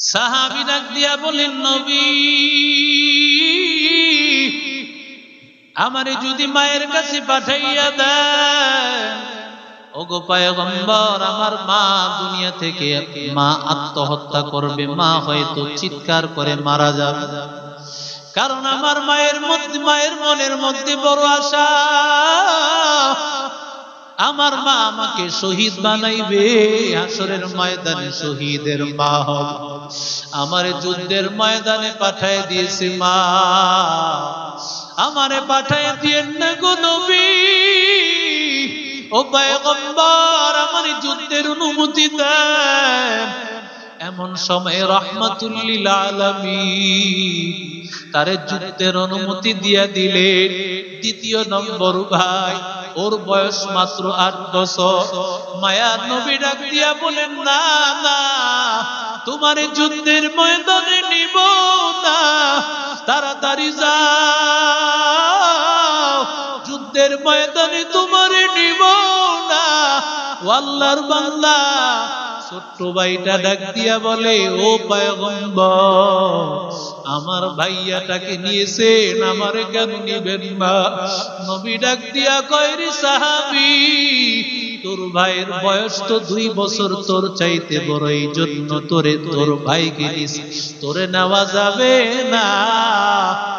সাহাবি ডাক দিয়া বলেন, নবী, আমারে যদি মায়ের কাছে পাঠাইয়া দেন, ওগো পায়গম্বর, আমার মা দুনিয়া থেকে মা আত্মহত্যা করবে, মা হয়তো চিৎকার করে মারা যাবে। কারণ আমার মায়ের মধ্যে, মায়ের মনের মধ্যে বড় আশা। আমার মা আমাকে শহীদ বানাইবে। আসরের ময়দানে শহীদের মা হবে। আমার যুদ্ধের ময়দানে পাঠায় দিয়েছে মা। আমারে পাঠায় দিয়েন না গো নবী। ও পয়গম্বর, আমার যুদ্ধের অনুমতি দেন। এমন সময় রহমাতুল্লিল আলামিন তারে যুদ্ধের অনুমতি দিয়া দিলে দ্বিতীয় নম্বর ভাই ওর বয়স মাত্র আট বছর মায়া নবী ডাক দিয়া বলেন, না না, তোমার যুদ্ধের ময়দানে নিব না। তাড়াতাড়ি যাও, যুদ্ধের ময়দানে তোমার নিব না। ও আল্লাহর বান্দা, ছোট্ট ভাইটা ডাক দিয়া বলে, ও পয়গম্বর আমার ভাইয়াটাকে নিয়েছেন, আমারে কেন নিবেন বা নবী ডাক দিয়া কয়রি সাহাবি, তোর ভাইয়ের বয়স তো দুই বছর, তোর চাইতে বড় এই জন্য তোরে, তোর ভাইকে নিস তোরে নেওয়া যাবে না,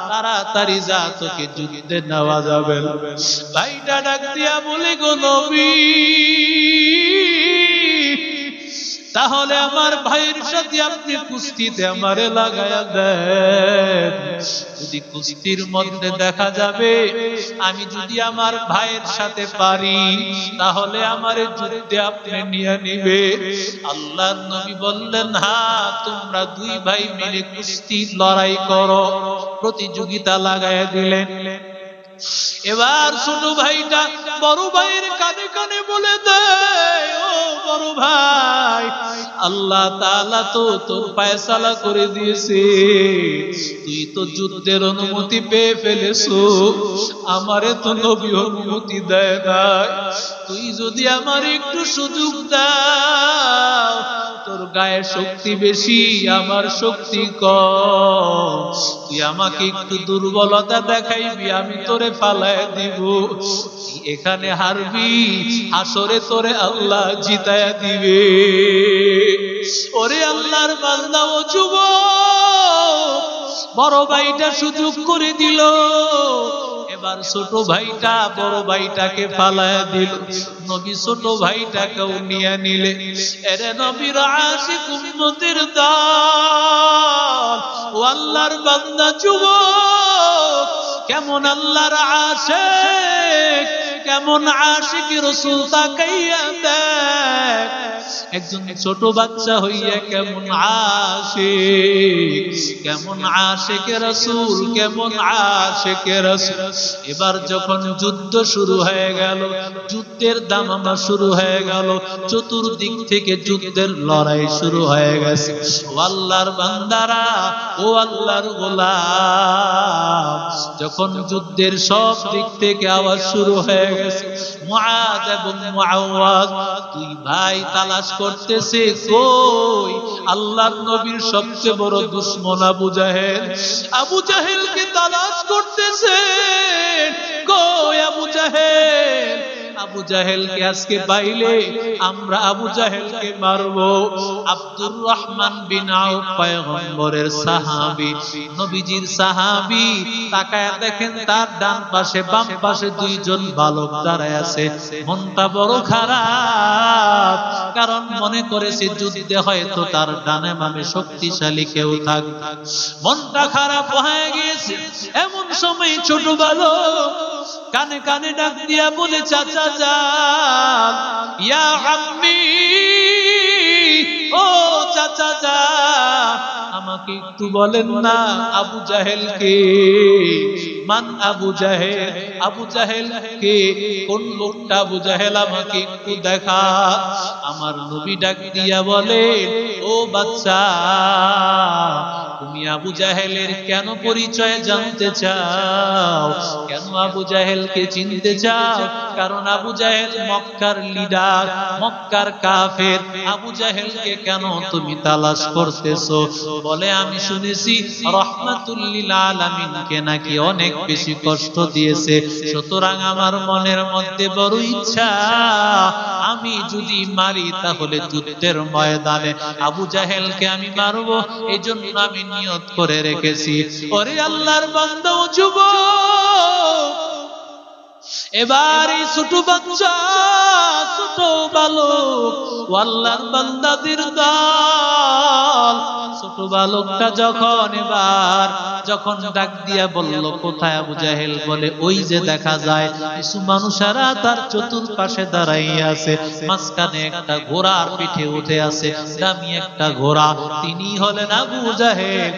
তাড়াতাড়ি যা, তোকে যুদ্ধে নেওয়া যাবে। ভাইটা ডাক দিয়া বলে, গো নবী, তাহলে আমার ভাইয়ের সাথে আপনি কুস্তিতে আমারে লাগায়া দেন, যদি কুস্তির মধ্যে দেখা যাবে, আমি যদি আমার ভাইয়ের সাথে পারি, তাহলে আমার যুদ্ধে আপনি নিয়ে নিবে। আল্লাহ নবী বললেন, হা, তোমরা দুই ভাই মিলে কুস্তি লড়াই করো। প্রতিযোগিতা লাগায়া দিলেন। এবার ছোট ভাইটা বড় ভাইয়ের কানে কানে বলে দেয়, ও বড় ভাই, আল্লাহ তাআলা তো তোর ফয়সালা করে দিয়েছে। তুই তো যুদ্ধের অনুমতি পেয়ে ফেলেছো, আমারে তো নবী অনুমতি দেয় না তুই যদি আমার একটু সুযোগ দাও তোর গায়ে শক্তি বেশি, আমার শক্তি তুই আমাকে একটু দুর্বলতা দেখাইবি, আমি তোরে ফালায় দিব। এখানে হারবি আসরে তোরে আল্লাহ জিতায়া দিবে। ওরে আল্লাহর বান্দা ও যুব বড় ভাইটা সুযোগ করে দিল। এবার ছোট ভাইটা, বড় ভাইটাকে ফালায় দিল। নবী ছোট ভাইটাকেও নিয়ে নিলে। এরে নবীর আশিক উম্মতের দল, ও আল্লাহর বান্দা যুবক, কেমন আল্লাহর আশিক, কেমন আশিক রসুল তাকাইয়া দেখ। একজন ছোট বাচ্চা হইয়া কেমন আশিক, কেমন আশেকে রসুল, কেমন আশেকে রসুল। এবার যখন যুদ্ধ শুরু হয়ে গেল, যুদ্ধের দামামা শুরু হয়ে গেল, চতুর্দিক থেকে যুদ্ধের লড়াই শুরু হয়ে গেছে। ও আল্লাহর বান্দারা, ও আল্লাহর গোলাম, যখন যুদ্ধের সব দিক থেকে আওয়াজ শুরু হয়ে গেছে, মুআদ এবং মুআওয়াজ, দুই ভাই তালাশ করতেছে, কই? আল্লাহর নবীর সবচেয়ে বড় দুশ্মন আবু জাহেল। আবু জাহেলকে তালাশ করতেছে, কই আবু জাহেল? আবু জাহেলকে আজকে পাইলে আমরা আবু জাহেলকে মারবো। আব্দুর রহমান বিন আউফ পয়গম্বরের সাহাবী, নবীজির সাহাবী, তাকায় দেখেন তার ডান পাশে, বাম পাশে দুইজন বালক দাঁড়ায় আছে। মনটা বড় খারাপ, কারণ মনে করেছে যুদ্ধে হয়তো তার ডানে বামে শক্তিশালী কেউ থাক। মনটা খারাপ হয়ে গিয়েছে। এমন সময় ছোট বালক কানে কানে ডাক দিয়া বলে চাচা আম্মি ও চাচা যান আমাকে একটু বলেন না, আবু জাহেলকে মান আবু জাহেল আবু জাহেল কে? কোন লোকটা আবু জাহেল আমাকে একটু দেখা। আমার নবী ডাক দিয়া বলে, ও বাচ্চা, তুমি আবু জাহেলের কেন পরিচয় জানতে চাও? কেন আবু জাহেলকে চিনতে চাও? কারণ আবু জাহেল মক্কার লিডার, মক্কার কাফের। আবু জাহেল জাহেলকে কেন তুমি তালাশ করতেছো? বলে, আমি শুনেছি রহমাতুল্লিল আলামিনকে নাকি অনেক বেশি কষ্ট দিয়েছে। সুতরাং আমার মনের মধ্যে বড় ইচ্ছা, আমি যদি মারি তাহলে যুদ্ধের ময়দানে আবু জাহেলকে আমি মারবো। এই জন্য আমি নিয়ত করে রেখেছি। ওরে আল্লাহর বান্দা যুবক ছোট বাচ্চা, ছোট বালক বান্দাদের দল। ছোট বালকটা যখন এবার, যখন ডাক দিয়া বলল, কোথায় আবু জাহেল? বলে, ওই যে দেখা যায়, কিছু মানুষেরা তার চতুর্পাশে দাঁড়াইয়া আছে। মাঝখানে একটা ঘোড়ার পিঠে উঠে আছে, দামি একটা ঘোড়া। তিনি হলেন আবু জাহেল,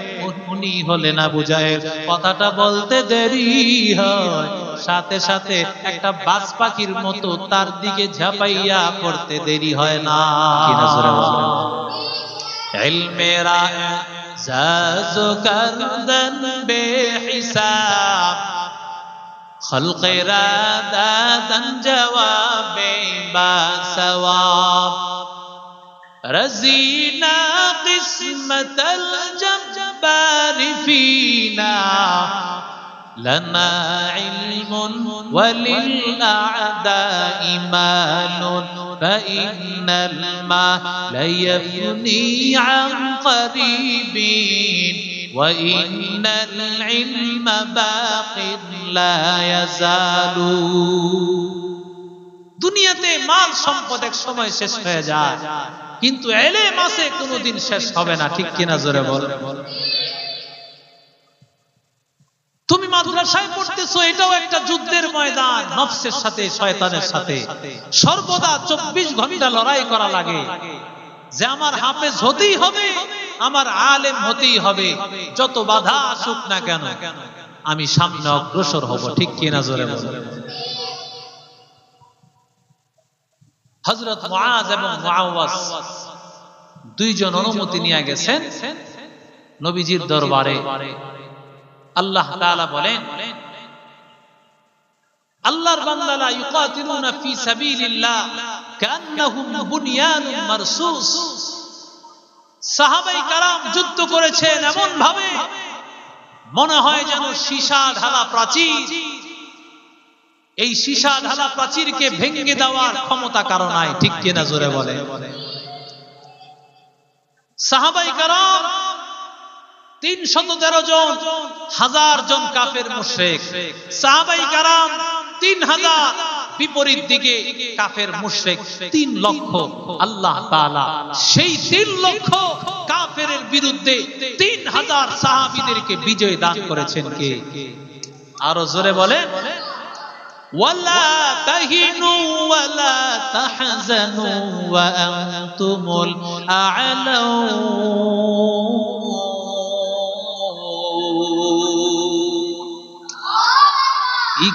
উনি হলেন আবু জাহেল। কথাটা বলতে দেরি হয়। সাথে সাথে একটা বাজ পাখির মতো তার দিকে ঝাঁপাইয়া পড়তে দেরি হয় না কিনা জোরে বলেন? علم زاز كردن بحساب خلق رادادا جواب بسواب رزينا قسمة الجبار فينا لنا علم وللأعداء مال فإن المال يفني عن قريب وإن العلم باق لا يزال দুনিয়াতে মাল সম্পদ এক সময় শেষ হয়ে যায় কিন্তু এলেম আছে কোনোদিন শেষ হবে না ঠিক কিনা জোরে বল তুমি মাদ্রাসায় পড়তেছো, এটাও একটা যুদ্ধের ময়দান। নফসের সাথে, শয়তানের সাথে। সর্বদা চব্বিশ ঘণ্টা লড়াই করা লাগে। যে আমার হাফেজ হতেই হবে, আমার আলেম হতেই হবে, যত বাধা আসুক না কেন, আমি সামনে অগ্রসর হব। ঠিক কিনা জোরে হজরত মুআজ এবং দুইজন অনুমতি নিয়ে গেছেন নবীজির দরবারে। আল্লাহ বলেন, আল্লাহর ফি সাবিলিল্লাহ কান্নাহুম মারসুস। সাহাবাই কারাম যুদ্ধ করেছেন এমন ভাবে মনে হয় যেন সীসা ঢালা প্রাচীর। এই সীসা ঢালা প্রাচীরকে ভেঙে দেওয়ার ক্ষমতা কারও নাই, ঠিক কিনা জোরে বলে সাহাবাই কারাম তিন শত তেরো জন হাজার জন কাফের মুশ্রেক সাহাবাই কারাম তিন হাজার বিপরীত দিকে কাফের মুশ্রেক তিন লক্ষ আল্লাহ তাআলা সেই তিন লক্ষ কাফের বিরুদ্ধে তিন হাজার সাহাবিদেরকে বিজয় দান করেছেন কে আরো জোরে বলে ولا تهنوا ولا تحزنوا وأنتم الأعلون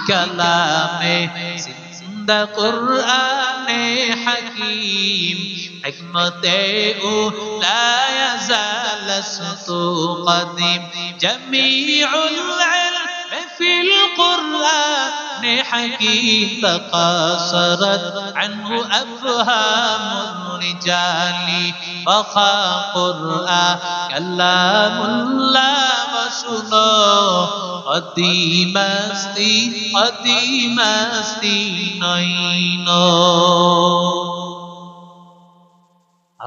بكلامه سند قرآن حكيم حكمته لا يزال سطو قديم جميع العلم في القرآن حكيم تقاصرت عنه أفهام الرجال فخا قرآن كلام الله وسنو قديم استي قديم استي نينو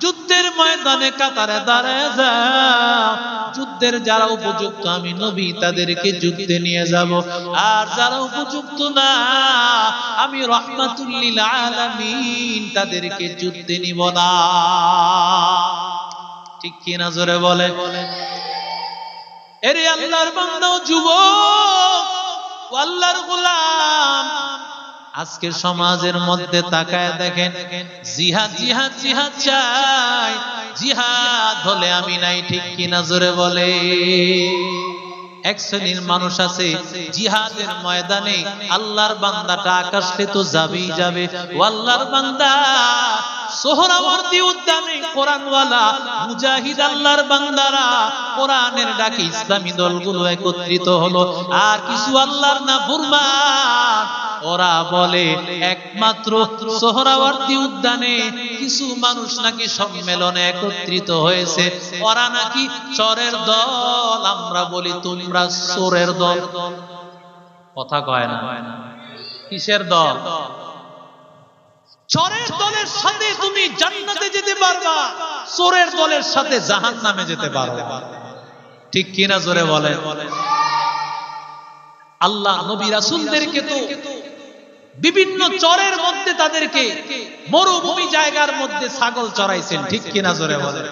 যুদ্ধের ময়দানে কাতারে দাঁড়ায় যাও। যুদ্ধের যারা উপযুক্ত, আমি নবী, তাদেরকে যুদ্ধে নিয়ে যাব। আর যারা উপযুক্ত না, আমি রহমাতুল্লিল আলামিন তাদেরকে যুদ্ধে নিব না। ঠিক কিনা জোরে বলে? এরে আল্লাহর বান্দা যুবক আল্লাহর গোলাম আজকে সমাজের মধ্যে তাকায় দেখেন, জিহাদ জিহাদ জিহাদ চাই। জিহাদ হলে আমি নাই, ঠিক কিনা জোরে বলে। এক শ্রেণির মানুষ আছে, জিহাদের ময়দানে আল্লাহর বান্দাটা আকাশে তো যাবেই যাবে। ও আল্লাহর বান্দা সোহরাবর্তী উদ্যানে কোরআনওয়ালা মুজাহিদ আল্লাহর বান্দারা কোরআনের ডাকে ইসলামী দলগুলো একত্রিত হলো। আর কিছু আল্লাহর না বুরমান ওরা বলে, একমাত্র সোহরাবর্তী উদ্যানে কিছু মানুষ নাকি সম্মেলনে একত্রিত হয়েছে। ওরা নাকি চরের দল। আমরা বলি, তোমরা চোরের দল। কথা কয় না। কিসের দল? চরের দলের সাথে তুমি জান্নাতে যেতে পারবা। চোরের দলের সাথে জাহান নামে যেতে পারবা ঠিক কিনা জোরে বলে আল্লাহ নবী রাসুলদেরকে তো বিভিন্ন চরের মধ্যে তাদেরকে মরুভূমি জায়গার মধ্যে ছাগল চড়াইছেন। ঠিক কিনা জোরে বলে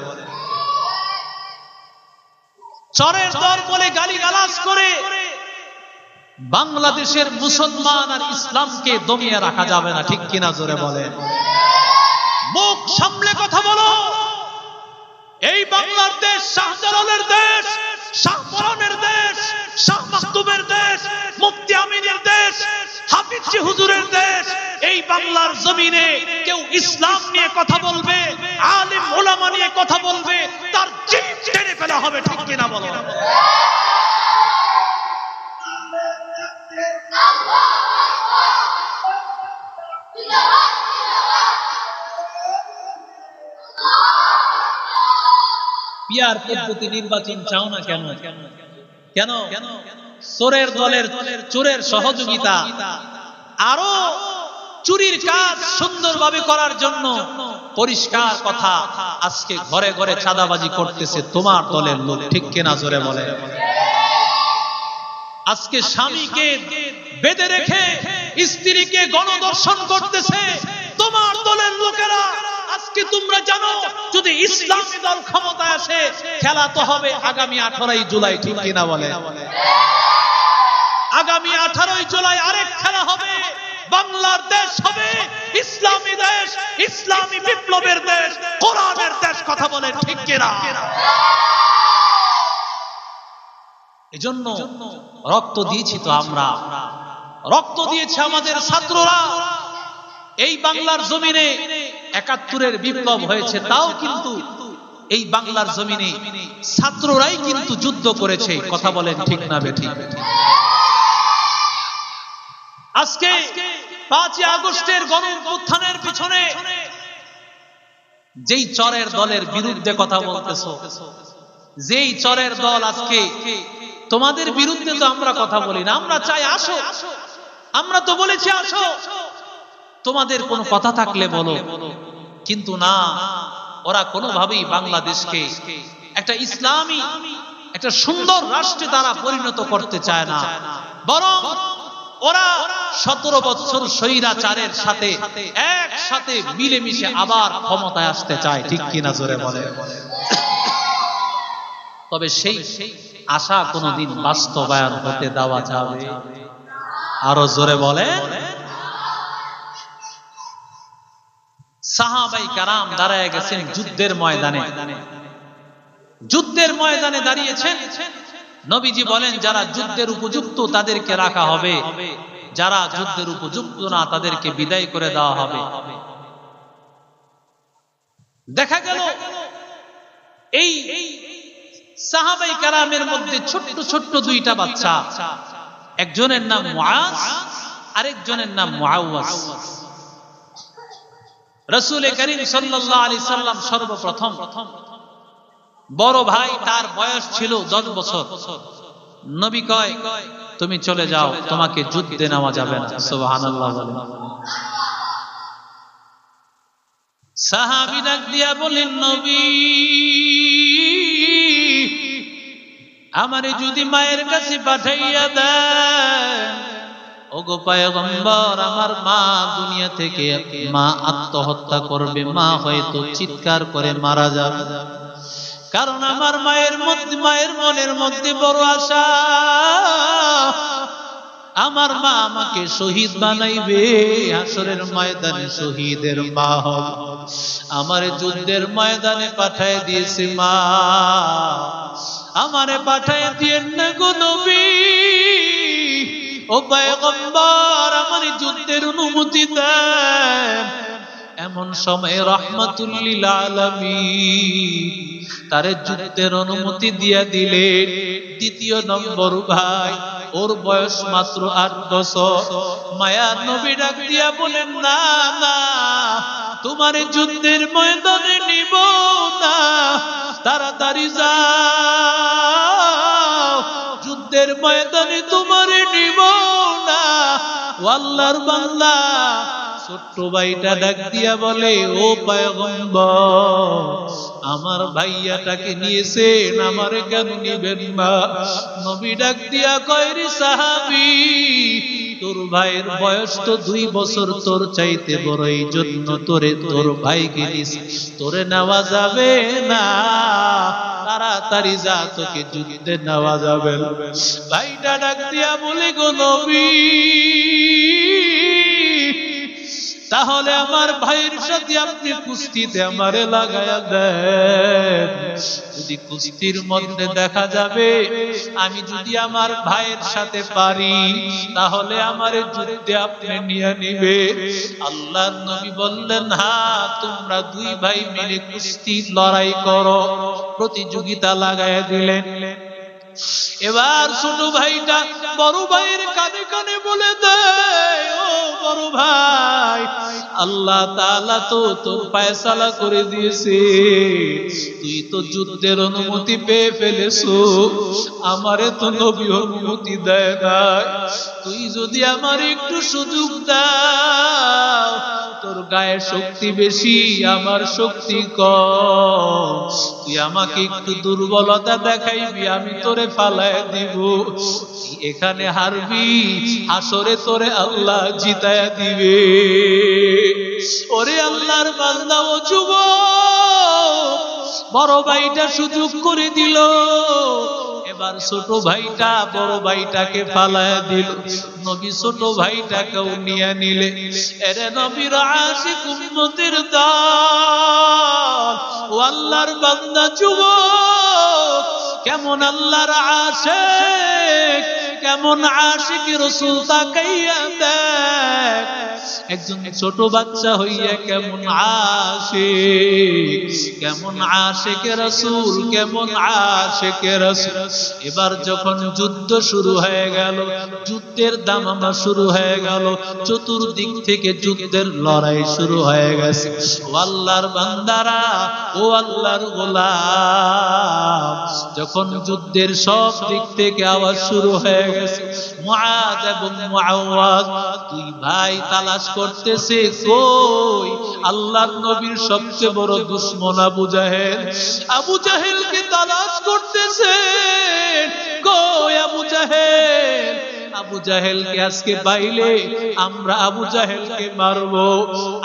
চরের দল বলে গালি গালাজ করে বাংলাদেশের মুসলমান আর ইসলামকে দমিয়ে রাখা যাবে না। ঠিক কিনা জোরে বলে মুখ সামলে কথা বলো। এই বাংলার দেশ শাহজালালের দেশ শাহপরানের দেশ, শাহ মাকতুবের দেশ, মুফতি আমিনের দেশ হাফিজি হুজুরের দেশ, এই বাংলার জমিনে কেউ ইসলাম নিয়ে কথা বলবে, আলিম ওলামা নিয়ে কথা বলবে, তার জিভ টেনে ফেলা হবে, ঠিক কিনা বলো? পিয়ার পদ্ধতি নির্বাচন চাও না কেন? কেন? চোরের দলের চোরের সহযোগিতা আরও চুরির কাজ সুন্দরভাবে করার জন্য পরিষ্কার কথা আজকে ঘরে ঘরে চাঁদাবাজি করতেছে। তোমার দলের লোক ঠিক কেনা জোরে বলে? আজকে স্বামীকে বেঁধে রেখে স্ত্রীকে গণদর্শন করতেছে। তোমার দলের লোকেরা আজকে তোমরা জানো যদি ইসলামী দল ক্ষমতায় আসে খেলা তো হবে আগামী আঠারোই জুলাই ঠিক কিনা বলে? আগামী আঠারোই জুলাই আরেক খেলা হবে। বাংলার দেশ হবে, ইসলামী দেশ, ইসলামী বিপ্লবের দেশ, কোরআনের দেশ, কথা বলে ঠিক কিনা? এজন্য রক্ত দিয়েছি তো আমরা। রক্ত দিয়েছে আমাদের ছাত্ররা। এই বাংলার জমিনে একাত্তরের বিপ্লব হয়েছে, তাও কিন্তু এই বাংলার জমিনে ছাত্ররাই কিন্তু যুদ্ধ করেছে, কথা বলেন ঠিক না বেঠিক। আজকে পাঁচই আগস্টের গণ উত্থানের পিছনে যেই চরের দলের বিরুদ্ধে কথা বলতেছ, যেই চরের দল আজকে তোমাদের বিরুদ্ধে তো আমরা কথা বলি না, আমরা চাই আসো, আমরা তো বলেছি আসো। তোমাদের কোনো কথা থাকলে বলো, কিন্তু না, ওরা কোনোভাবেই বাংলাদেশকে একটা ইসলামী, একটা সুন্দর রাষ্ট্রে তারা পরিণত করতে চায় না। বরং ওরা সতেরো বছর স্বৈরাচারের সাথে একসাথে মিলেমিশে আবার ক্ষমতায় আসতে চায়, ঠিক কিনা জোরে বলে। তবে সেই আশা কোনোদিন বাস্তবায়ন হতে দেওয়া যাবে। আরও জোরে বলে। সাহাবাই কারাম দাঁড়ায় গেছেন যুদ্ধের ময়দানে। যুদ্ধের ময়দানে দাঁড়িয়েছেন। নবীজি বলেন, যারা যুদ্ধের উপযুক্ত তাদেরকে রাখা হবে, যারা যুদ্ধের উপযুক্ত না তাদেরকে বিদায় করে দেওয়া হবে। দেখা গেল, এই সাহাবাই কারামের মধ্যে ছোট্ট ছোট্ট দুইটা বাচ্চা। একজনের নাম মুআজ, আরেকজনের নাম মুআওয়াজ। রসুল করিম সাল্লাল্লাহু আলাইহি সাল্লাম সর্বপ্রথম বড় ভাই তার বয়স ছিল দশ বছর। নবী কয়, তুমি চলে যাও, তোমাকে যুদ্ধে নেওয়া যাবে না। বলে। সাহাবী ডাক দিয়া বলেন নবী, আমারে যদি মায়ের কাছে পাঠাইয়া দেন, ওগো পায়গম্বর, আমার মা দুনিয়া থেকে মা আত্মহত্যা করবে, মা হয়তো চিৎকার করে মারা যাবে। কারণ আমার মায়ের মধ্যে, মায়ের মনের মধ্যে বড় আশা। আমার মা আমাকে শহীদ বানাইবে আসরের ময়দানে শহীদের মা হব। আমার যুদ্ধের ময়দানে পাঠায় দিয়েছে মা। আমারে পাঠায় দিয়েন না গো নবী। ও পয়গম্বর, আমার যুদ্ধের অনুমতি দেন। এমন সময় রহমাতুল্লিল আলামিন তারে যুদ্ধের অনুমতি দিয়া দিলে। দ্বিতীয় নম্বর ভাই, ওর বয়স মাত্র আট বছর। মায়ার নবী ডাক দিয়া বলেন, না না, তোমার যুদ্ধের ময়দানে নিব না। তাড়াতাড়ি যাও, যুদ্ধের ময়দানে তোমার নিব না। ও আল্লাহর বান্দা ছোট্ট ভাইটা ডাক দিয়া বলে, ও আমার ভাইয়াটাকে নিয়েছেন, আমারে কেন নিবেন না? নবী ডাক দিয়া কয়রি সাহাবি, তোর ভাইয়ের বয়স তো দুই বছর, তোর চাইতে বড় এই জন্য তোরে, তোর ভাইকে তোরে নেওয়া যাবে না, তাড়াতাড়ি যা, তোকে যুদ্ধে নেওয়া যাবে ভাইটা ডাক দিয়া বলে, গো নবী তাহলে আমার ভাইয়ের সাথে আপনি কুস্তিতে আমারে লাগায়া দেন। যদি কুস্তির মধ্যে দেখা যাবে, আমি যদি আমার ভাইয়ের সাথে পারি, তাহলে আমার যুদ্ধে আপনি নিয়ে নিবে। আল্লাহর নবী বললেন হ্যাঁ তোমরা দুই ভাই মিলে কুস্তি লড়াই করো। প্রতিযোগিতা লাগায়া দিলেন। এবার ছোট ভাইটা বড় ভাইয়ের কানে কানে বলে দেয় বড় ভাই। আল্লাহ তাআলা তো তোর ফয়সালা করে দিয়েছে। তুই তো যুদ্ধের অনুমতি পেয়ে ফেলেছো আমারে তো নবী অনুমতি দেয় না তুই যদি আমার একটু সুযোগ দাও তোর গায়ে শক্তি বেশি, আমার শক্তি কম। আমাকে একটু দুর্বলতা দেখাইবি, আমি তোরে ফালায় দিব। এখানে হারবি আসরে তোরে আল্লাহ জিতায়া দিবে। ওরে আল্লাহর বান্দা ও যুব বড় ভাইটা সুযোগ করে দিল। এবার ছোট ভাইটা, বড় ভাইটাকে ফালায় দিল। নবী ছোট ভাইটাকেও নিয়ে নিলে। এরে নবীর আশিক উম্মতের দল ও আল্লাহর বান্দা যুবক, কেমন আল্লাহর আশিক, কেমন আশিক রসুল তাকাইয়া দেখ। একজন ছোট বাচ্চা হইয়া কেমন আশিক, কেমন আশেকে রসুল, কেমন আশেকে রসুল। এবার যখন যুদ্ধ শুরু হয়ে গেল, যুদ্ধের দামামা শুরু হয়ে গেল, চতুর্দিক থেকে যুদ্ধের লড়াই শুরু হয়ে গেছে। ও আল্লাহর বান্দারা, ও আল্লাহর গোলাম, যখন যুদ্ধের সব দিক থেকে আওয়াজ শুরু হয়ে গেছে, মুআদ এবং মুআওয়াজ, দুই ভাই তালাশ করতেছে কই? আল্লাহ নবীর সবচেয়ে বড় দুশ্মন আবু জাহেল। আবু জাহেলকে তালাশ করতেছে, কই আবু জাহেল? আবু জাহেলকে আজকে পাইলে আমরা আবু জাহেলকে মারবো।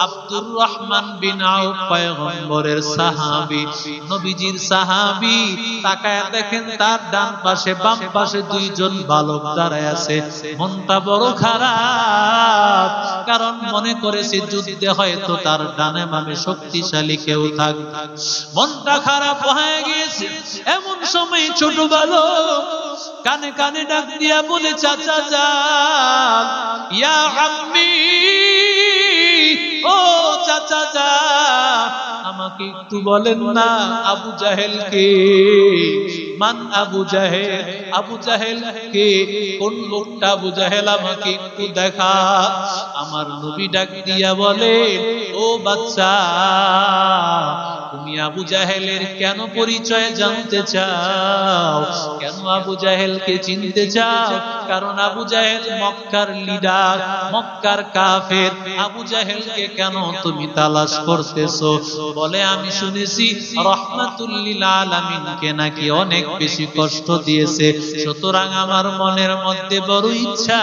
আব্দুর রহমান বিন আউফ পয়গম্বরের সাহাবী, নবীজির সাহাবী, তাকায় দেখেন তার ডান পাশে, বাম পাশে দুইজন বালক দাঁড়ায় আছে। মনটা বড় খারাপ, কারণ মনে করেছে যুদ্ধে হয়তো তার ডানে বামে শক্তিশালী কেউ থাক। মনটা খারাপ হয়ে গিয়েছে। এমন সময় ছোট বালক কানে কানে ডাক দিয়া বলে, চাচা যান ইয়া আম্মি, ও চাচা যান আমাকে একটু বলেন না আবু জাহেল কে? মান আবু জাহেল আবু জাহেল কে? কোন লোকটা আবু জাহেল আমাকে একটু দেখা। আমার নবী ডাক দিয়া বলে, ও বাচ্চা তুমি আবু জাহেলের কেন পরিচয় জানতে চাও? কেন আবু জাহেলকে চিনতে চাও? কারণ আবু জাহেল মক্কার লিডার, মক্কার কাফের। আবু জাহেলকে কেন তুমি তালাশ করতেছো? বলে আমি শুনেছি রহমাতুল্লিল আলামিনকে নাকি অনেক বেশি কষ্ট দিয়েছে। সুতরাং আমার মনের মধ্যে বড় ইচ্ছা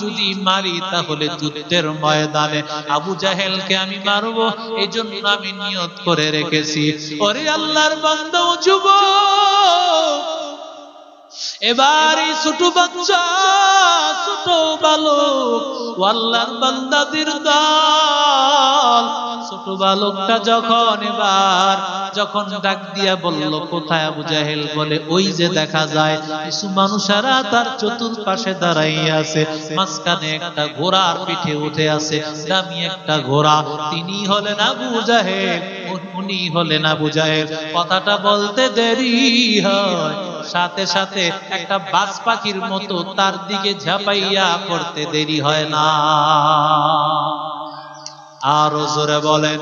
যদি মারি, তাহলে যুদ্ধের ময়দানে আবু জাহেলকে আমি মারবো। এই জন্য আমি নিয়ত করে রেখেছি। ওরে আল্লাহর বান্দা ও যুব এবার এই ছোট বাচ্চা, ছোট বালক ও আল্লাহর বান্দাদের দল। ছোট বালকটা যখন এবার, যখন ডাক দিয়া বলল, কোথায় আবু জাহেল? বলে, ওই যে দেখা যায়, কিছু মানুষেরা তার চতুর্পাশে দাঁড়াইয়া আছে। মাঝখানে একটা ঘোড়ার পিঠে উঠে আছে, দামি একটা ঘোড়া। তিনি হলেন আবু জাহেল, উনি হলেন আবু জাহেল। কথাটা বলতে দেরি হয়। সাথে সাথে একটা বাজ পাখির মতো তার দিকে ঝাঁপাইয়া করতে দেরি হয় না। আরও জোরে বলেন,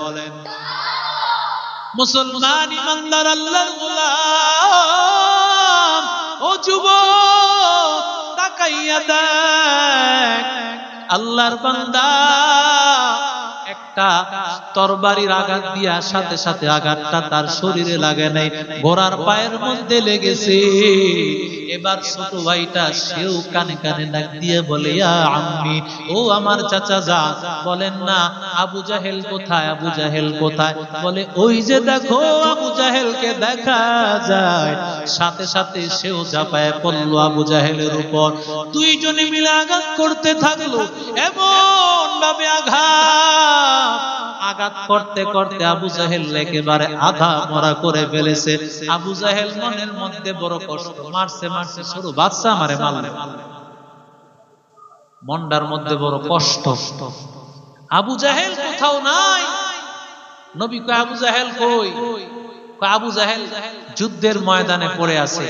মুসলমান ইমানদার আল্লাহর গোলাম, ও যুব তাকাইয়া দেখ, আল্লাহর বান্দা একটা তরবারির আঘাত দিয়া সাথে সাথে আঘাতটা তার শরীরে লাগে নাই ঘোড়ার পায়ের মধ্যে লেগেছে। এবার ছোট ভাইটা সেও কানে কানে ডাক দিয়ে বলে আম্মি, ও আমার চাচা যা। বলেন, না, আবু জাহেল কোথায়, আবু জাহেল কোথায়? বলে, ওই যে দেখো, আবু জাহেলকে দেখা যায়। সাথে সাথে সেও ঝাঁপায় পড়ল আবু জাহেলের উপর। দুইজনে মিলে আঘাত করতে থাকল এমন ভাবে আঘাত। আঘাত করতে করতে আবু জাহেল একেবারে আধা মরা করে ফেলেছে। আবু জাহেল মনের মধ্যে বড় কষ্ট, মারছে মারছে সরু বাচ্চা মারে মারলে। মন্ডার মধ্যে বড় কষ্ট। আবু জাহেল কোথাও নাই। নবী কয়, আবু জাহেল কই? কয়, আবু জাহেল যুদ্ধের ময়দানে পড়ে আছে।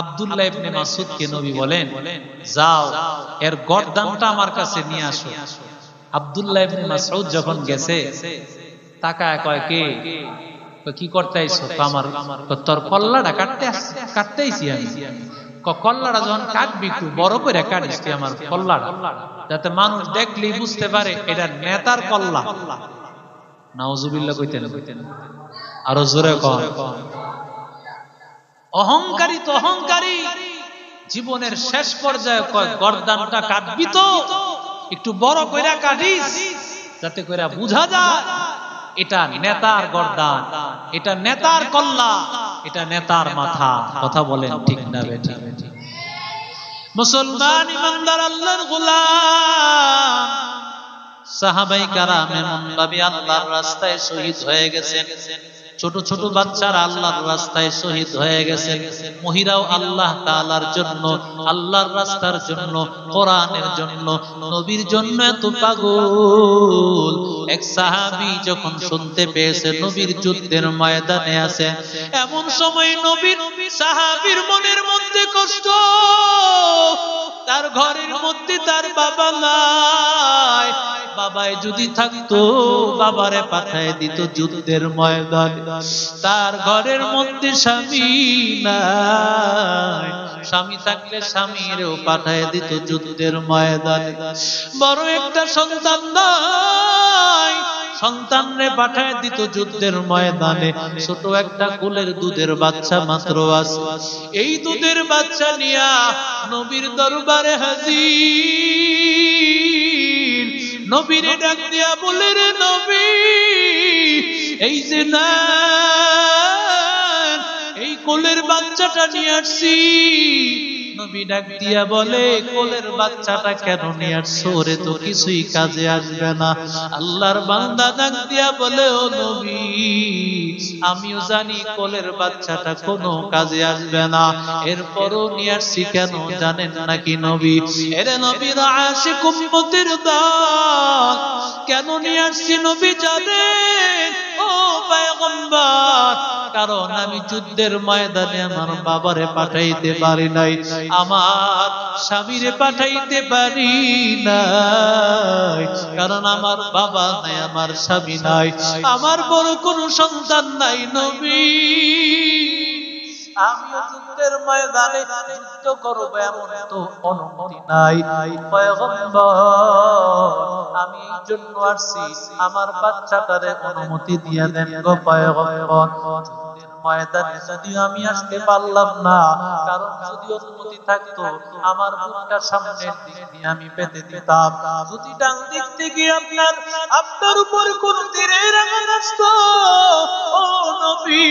আব্দুল্লাহ ইবনে মাসুদকে নবী বলেন, যাও, এর গর্দানটা আমার কাছে নিয়ে আসো। আব্দুল্লাহ যখন গেছে কয়, কে? আমার তোর কল্লাটা কাটতে আমি। কল্লাটা যখন কাটবি বড় করে কাটিস আমার কল্লাটা, যাতে মানুষ দেখলেই বুঝতে পারে এটা নেতার কল্লা। নাউজুবিল্লাহ কইতেন, আরও জোরে কয় অহংকারী তো অহংকারী, জীবনের শেষ পর্যায়ে কয়, গর্দানটা কাটবি তো? একটু বড় কইরা কাটিস যাতে কইরা বুঝা যায়, এটা নেতার গর্দান, এটা নেতার কল্লা, এটা নেতার মাথা। কথা বলেন ঠিক না বেঠি মুসলমান ইমানদার আল্লাহর গোলাম, সাহাবাই কারাম, এমন আল্লাহর রাস্তায় শহীদ হয়ে গেছেন। ছোট ছোট বাচ্চারা আল্লাহর রাস্তায় শহীদ হয়ে গেছে। মহিরাও আল্লাহ তাআলার জন্য, আল্লাহর রাস্তার জন্য, কোরআনের জন্য, নবীর জন্য এত পাগল। এক সাহাবী যখন শুনতে পেয়েছে, নবীর যুদ্ধের ময়দানে আছে। এমন সময় নবীর সাহাবীর মনের মধ্যে কষ্ট, তার ঘরের মধ্যে তার বাবা নাই। বাবায় যদি থাকতো, বাবারে পাঠায় দিত যুদ্ধের ময়দান। তার ঘরের মধ্যে স্বামী নাই। স্বামী থাকলে স্বামীরেও পাঠায় দিত যুদ্ধের ময়দান। বড় একটা সন্তান নাই। সন্তানরে পাঠায় দিত যুদ্ধের ময়দানে। ছোট একটা কুলের দুধের বাচ্চা মাত্র আছে। এই দুধের বাচ্চা নিয়া নবীর দরবারে হাজির। নবীরে ডাক দিয়া বলে রে নবী এই যে না কোলের বাচ্চাটা নিয়ে আসছি। নবী ডাক দিয়া বলে, কোলের বাচ্চাটা কেন নিয়ে আসছো? রে তো কিছুই কাজে আসবে না। আল্লাহর বান্দা ডাক দিয়া বলে, ও নবী, আমিও জানি কোলের বাচ্চাটা কোনো কাজে আসবে না। এরপরও নিয়ে আসছি কেন জানেন নাকি নবী? এরে নবীর আসে উম্মতের দল কেন নিয়ে আসছি নবী জানেন? ও পয়গম্বর কারণ আমি যুদ্ধের ময়দানে আমার বাবারে পাঠাইতে পারি নাই। আমার স্বামীরে পাঠাইতে পারি নাই। কারণ আমার বাবা নাই, আমার স্বামী নাই। আমার বড় কোনো সন্তান নাই, নবী। আমিও যুদ্ধের ময়দানে যুদ্ধ করব এমন তো অনুমতি নাই। আমি এই জন্য আসছি, আমার বাচ্চাটারে অনুমতি দিয়ে দেন গো ময়দানে যদিও আমি আসতে পারলাম না, কারণ যদি অনুমতি থাকতো, আমার বুকটা সামনের দিক দিয়ে আমি পেতে দিতাম। যদি ডান দিক থেকে আপনার আপনার উপর কোন তীরের আঘাত আসতো, ও নবী,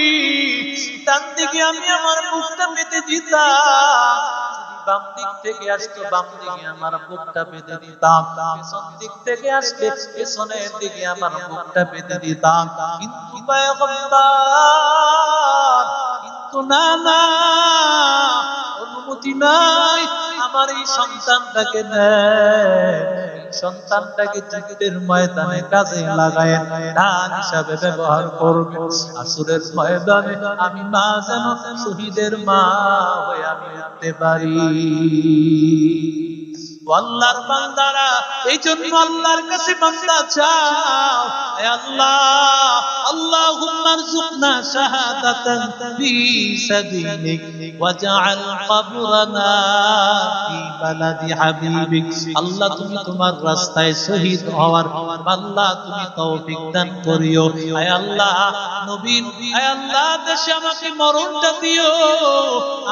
ডান দিকে আমি আমার বুকটা পেতে দিতাম। বাম দিক থেকে আসতো বাম দিকে আমার বুকটা পেতে দিতাম। পেছন দিক থেকে আসলে পেছনের দিকে আমার বুকটা পেতে দিতাম। কিন্তু পয়গম্বর, কিন্তু না না, অনুমতি নাই, আমার এই সন্তানটাকে নেয় এই সন্তানটাকে যুদ্ধের ময়দানে কাজে লাগায় দান হিসাবে ব্যবহার করবে। আসুরের ময়দানে আমি মা যেন শহীদের মা হয়ে আমি উঠতে পারি। আল্লাহর বান্দারা, এই জন্য আল্লাহর কাছে বান্দা চাও। আল্লাহ, আল্লাহুম্মা রযুকনা শাহাদাতান ফি সাবিলিক ওয়াজআল কবরানা ফি বালাদি হাবিবিক। আল্লাহ, তুমি তোমার রাস্তায় শহীদ হওয়ার আল্লাহ তুমি তৌফিক দান করিও। আয় আল্লাহ নবীন আয় আল্লাহ, দেশে আমাকে মরণটা দিও।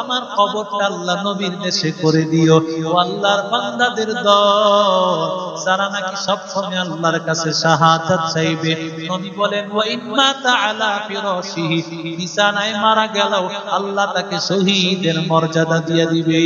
আমার কবরটা আল্লাহ নবীর দেশে করে দিও। ও আল্লাহর বান্দাদের দল। যারা নাকি সব সময় আল্লাহর কাছে শাহাদাত চাইবে। নবী বলেন, ওয়া ইন্না তাআলা ফিরাশিহি বিছানায় মারা গেল আল্লাহ তাকে শহীদের মর্যাদা দিয়ে দিবে।